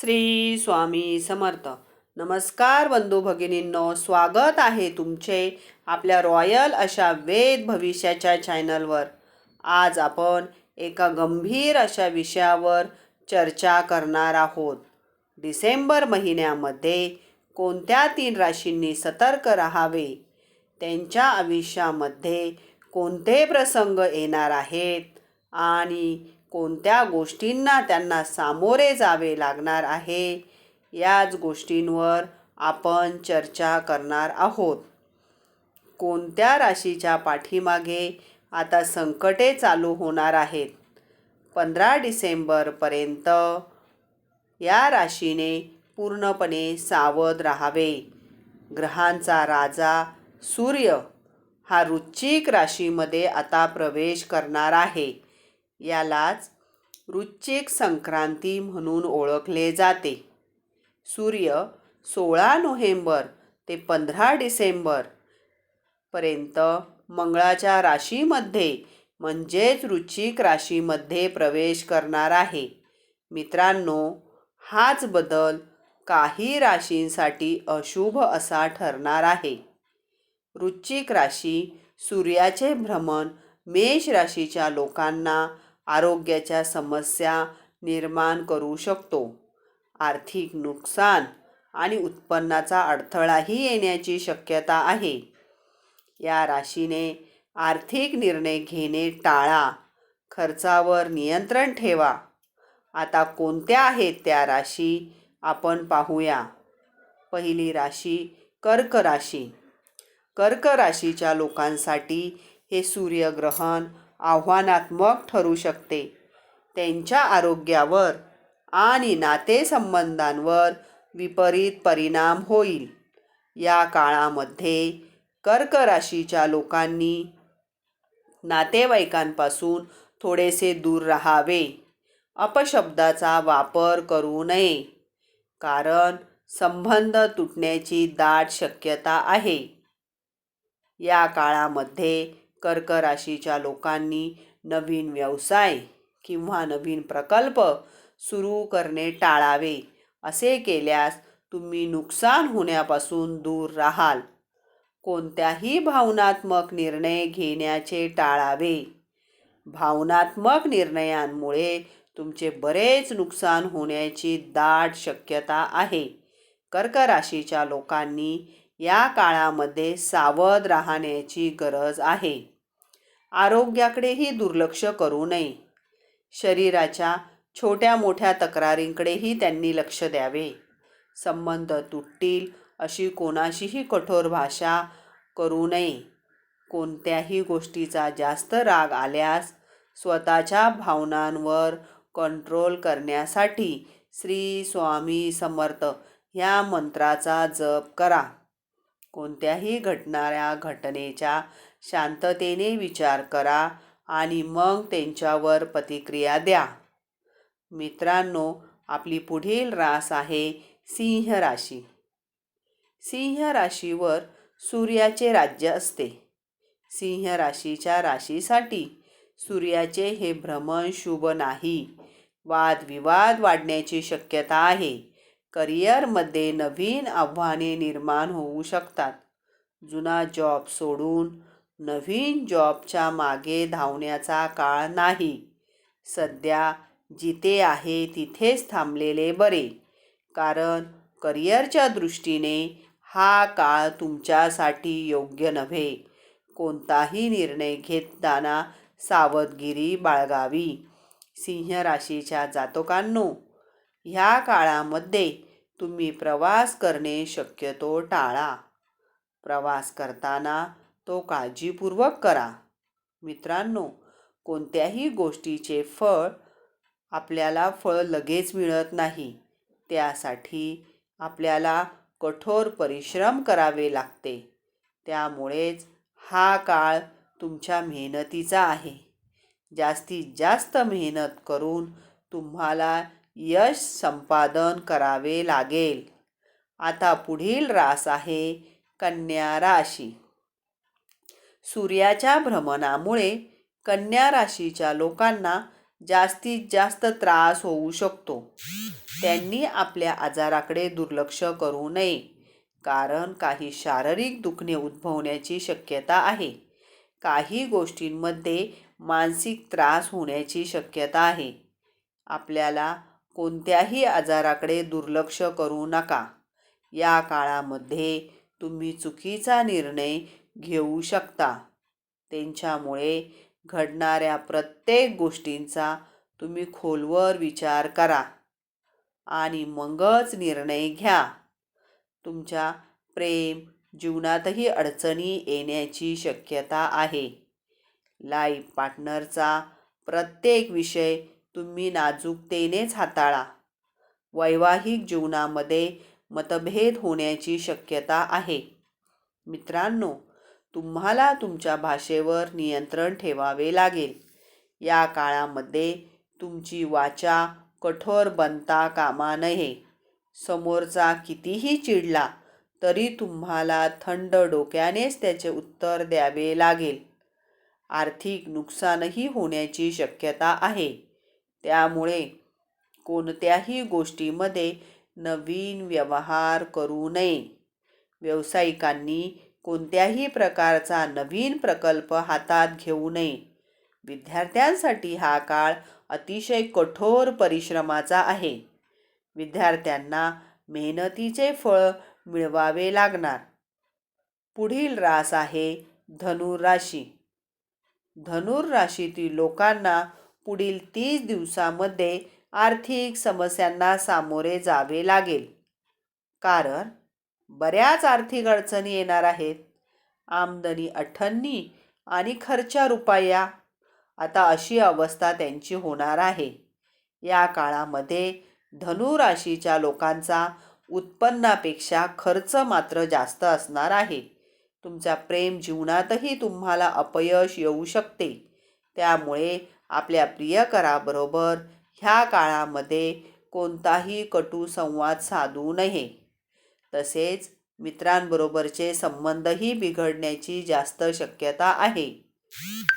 श्री स्वामी समर्थ. नमस्कार बंधू भगिनींनो स्वागत आहे तुमचे आपल्या रॉयल अशा वेद भविष्याच्या चॅनलवर. आज आपण एका गंभीर अशा विषयावर चर्चा करणार आहोत. डिसेंबर महिन्यामध्ये कोणत्या तीन राशींनी सतर्क राहावे? त्यांच्या आयुष्यामध्ये कोणते प्रसंग येणार आहेत? आणि कोणत्या गोष्टींना त्यांना सामोरे जावे लागणार आहे? याच गोष्टींवर आपण चर्चा करणार आहोत. कोणत्या राशीच्या पाठीमागे आता संकटे चालू होणार आहेत? पंधरा डिसेंबरपर्यंत या राशीने पूर्णपणे सावध राहावे. ग्रहांचा राजा सूर्य हा रुच्चिक राशीमध्ये आता प्रवेश करणार आहे. यालाच वृश्चिक संक्रांती म्हणून ओळखले जाते. सूर्य सोळा नोव्हेंबर ते पंधरा डिसेंबर पर्यंत मंगळाच्या राशीमध्ये म्हणजेच वृश्चिक राशीमध्ये प्रवेश करणार आहे. मित्रांनो हाच बदल काही राशींसाठी अशुभ असा ठरणार आहे. वृश्चिक राशी सूर्याचे भ्रमण मेष राशीच्या लोकांना आरोग्याच्या समस्या निर्माण करू शकतो. आर्थिक नुकसान आणि उत्पन्नाचा अडथळाही येण्याची शक्यता आहे. या राशीने आर्थिक निर्णय घेणे टाळा. खर्चावर नियंत्रण ठेवा. आता कोणत्या आहेत त्या राशी आपण पाहूया. पहिली राशी कर्क राशी. कर्क राशीच्या लोकांसाठी हे सूर्यग्रहण आव्हानात्मक ठरू शकते. त्यांच्या आरोग्यावर आणि नातेसंबंधांवर विपरीत परिणाम होईल. या काळामध्ये कर्क राशीच्या लोकांनी नातेवाईकांपासून थोडेसे दूर राहावे. अपशब्दाचा वापर करू नये. कारण संबंध तुटण्याची दाट शक्यता आहे. या काळामध्ये कर्क राशीच्या लोकांनी नवीन व्यवसाय किंवा नवीन प्रकल्प सुरू करणे टाळावे असे केल्यास तुम्ही नुकसान होण्यापासून दूर राहाल. कोणत्याही भावनात्मक निर्णय घेण्याचे टाळावे. भावनात्मक निर्णयांमुळे तुमचे बरेच नुकसान होण्याची दाट शक्यता आहे. कर्क राशीच्या लोकांनी या काळामध्ये सावध राहण्याची गरज आहे. आरोग्याकडेही दुर्लक्ष करू नये. शरीराच्या छोट्या मोठ्या तक्रारींकडेही त्यांनी लक्ष द्यावे. संबंध तुटतील अशी कोणाशीही कठोर भाषा करू नये. कोणत्याही गोष्टीचा जास्त राग आल्यास स्वतःच्या भावनांवर कंट्रोल करण्यासाठी श्री स्वामी समर्थ ह्या मंत्राचा जप करा. कोणत्याही घटणाऱ्या घटनेच्या शांततेने विचार करा आणि मग त्यांच्यावर प्रतिक्रिया द्या. मित्रांनो आपली पुढील रास आहे सिंह राशी. सिंह राशीवर सूर्याचे राज्य असते. सिंह राशीच्या राशीसाठी सूर्याचे हे भ्रमण शुभ नाही. वादविवाद वाढण्याची शक्यता आहे. करिअरमध्ये नवीन आव्हाने निर्माण होऊ शकतात. जुना जॉब सोडून नवीन जॉबच्या मागे धावण्याचा काळ नाही. सध्या जिथे आहे तिथेच थांबलेले बरे. कारण करिअरच्या दृष्टीने हा काळ तुमच्यासाठी योग्य नव्हे. कोणताही निर्णय घेताना सावधगिरी बाळगावी. सिंह राशीच्या जातकांनो ह्या काळामध्ये तुम्ही प्रवास करणे शक्यतो टाळा. प्रवास करताना तो काळजीपूर्वक करा. मित्रांनो कोणत्याही गोष्टीचे फळ आपल्याला फळ लगेच मिळत नाही. त्यासाठी आपल्याला कठोर परिश्रम करावे लागते. त्यामुळेच हा काळ तुमच्या मेहनतीचा आहे. जास्तीत जास्त मेहनत करून तुम्हाला यश संपादन करावे लागेल. आता पुढील रास आहे कन्या राशी. सूर्याच्या भ्रमणामुळे कन्या राशीच्या लोकांना जास्तीत जास्त त्रास होऊ शकतो. त्यांनी आपल्या आजाराकडे दुर्लक्ष करू नये कारण काही शारीरिक दुखणे उद्भवण्याची शक्यता आहे. काही गोष्टींमध्ये मानसिक त्रास होण्याची शक्यता आहे. आपल्याला कोणत्याही आजाराकडे दुर्लक्ष करू नका. या काळामध्ये तुम्ही चुकीचा निर्णय घेऊ शकता. त्यांच्यामुळे घडणाऱ्या प्रत्येक गोष्टींचा तुम्ही खोलवर विचार करा आणि मगच निर्णय घ्या. तुमच्या प्रेम जीवनातही अडचणी येण्याची शक्यता आहे. लाईफ पार्टनरचा प्रत्येक विषय तुम्ही नाजूकतेनेच हाताळा. वैवाहिक जीवनामध्ये मतभेद होण्याची शक्यता आहे. मित्रांनो तुम्हाला तुमच्या भाषेवर नियंत्रण ठेवावे लागेल. या काळामध्ये तुमची वाचा कठोर बनता कामा नये. समोरचा कितीही चिडला तरी तुम्हाला थंड डोक्यानेच त्याचे उत्तर द्यावे लागेल. आर्थिक नुकसानही होण्याची शक्यता आहे. त्यामुळे कोणत्याही गोष्टीमध्ये नवीन व्यवहार करू नये. व्यावसायिकांनी कोणत्याही प्रकारचा नवीन प्रकल्प हातात घेऊ नये. विद्यार्थ्यांसाठी हा काळ अतिशय कठोर परिश्रमाचा आहे. विद्यार्थ्यांना मेहनतीचे फळ मिळवावे लागणार. पुढील रास आहे धनुराशी धनुर राशीतील लोकांना पुढील तीस दिवसामध्ये आर्थिक समस्यांना सामोरे जावे लागेल. कारण बऱ्याच आर्थिक अडचणी येणार आहेत. आमदनी अठ्ठन्नी आणि खर्चा रुपया. आता अशी अवस्था त्यांची होणार आहे. या काळामध्ये धनुराशीच्या लोकांचा उत्पन्नापेक्षा खर्च मात्र जास्त असणार आहे. तुमच्या प्रेम जीवनातही तुम्हाला अपयश येऊ शकते. त्यामुळे आपल्या प्रियकराबरोबर ह्या काळामध्ये कोणताही कटू संवाद साधू नये. तसेच मित्रांबरोबरचे संबंधही बिघडण्याची जास्त शक्यता आहे.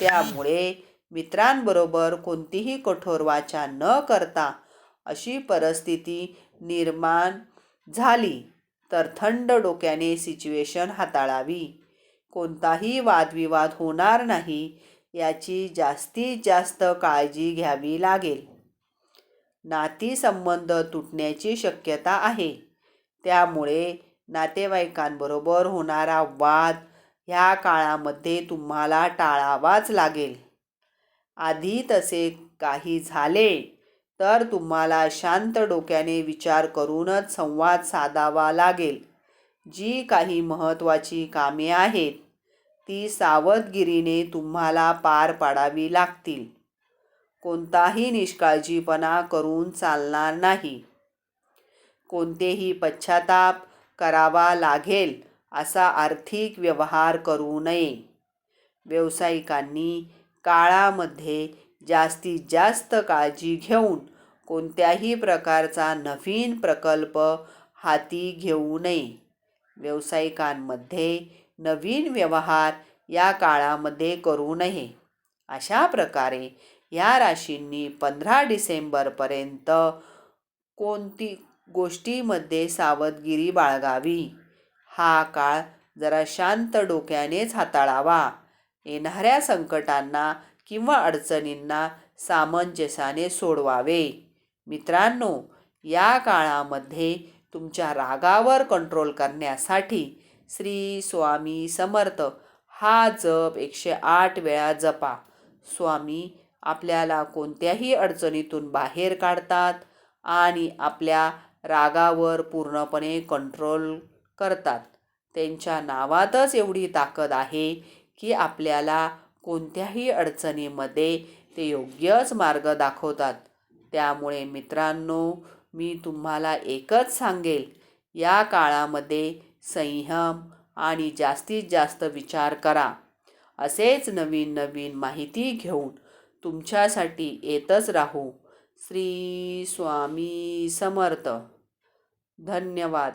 त्यामुळे मित्रांबरोबर कोणतीही कठोर वाचा न करता अशी परिस्थिती निर्माण झाली तर थंड डोक्याने सिच्युएशन हाताळावी. कोणताही वादविवाद होणार नाही. याची जास्तीत जास्त काळजी घ्यावी लागेल. नातीसंबंध तुटण्याची शक्यता आहे. त्यामुळे नातेवाईकांबरोबर होणारा वाद ह्या काळामध्ये तुम्हाला टाळावाच लागेल. आधी तसे काही झाले तर तुम्हाला शांत डोक्याने विचार करूनच संवाद साधावा लागेल. जी काही महत्त्वाची कामे आहेत ती सावधगिरीने तुम्हाला पार पाडावी लागतील. कोणताही निष्काळजीपणा करून चालणार नाही. कोणतेही पश्चाताप करावा लागेल असा आर्थिक व्यवहार करू नये. व्यावसायिकांनी काळामध्ये जास्तीत जास्त काळजी घेऊन कोणत्याही प्रकारचा नवीन प्रकल्प हाती घेऊ नये. व्यावसायिकांमध्ये नवीन व्यवहार या काळामध्ये करू नये. अशा प्रकारे या राशींनी पंधरा डिसेंबरपर्यंत कोणती गोष्टीमध्ये सावधगिरी बाळगावी? हा काळ जरा शांत डोक्यानेच हाताळावा. येणाऱ्या संकटांना किंवा अडचणींना सामंजस्याने सोडवावे. मित्रांनो या काळामध्ये तुमच्या रागावर कंट्रोल करण्यासाठी श्री स्वामी समर्थ. हा जप एकशे आठ वेळा जपा. स्वामी आपल्याला कोणत्याही अडचणीतून बाहेर काढतात आणि आपल्या रागावर पूर्णपणे कंट्रोल करतात. त्यांच्या नावातच एवढी ताकद आहे की आपल्याला कोणत्याही अडचणीमध्ये ते योग्यच मार्ग दाखवतात. त्यामुळे मित्रांनो मी तुम्हाला एकच सांगेल. या काळामध्ये संयम आणि जास्तीत जास्त विचार करा. असेच नवीन नवीन माहिती घेऊन तुमच्यासाठी येतच राहू. श्री स्वामी समर्थ. धन्यवाद.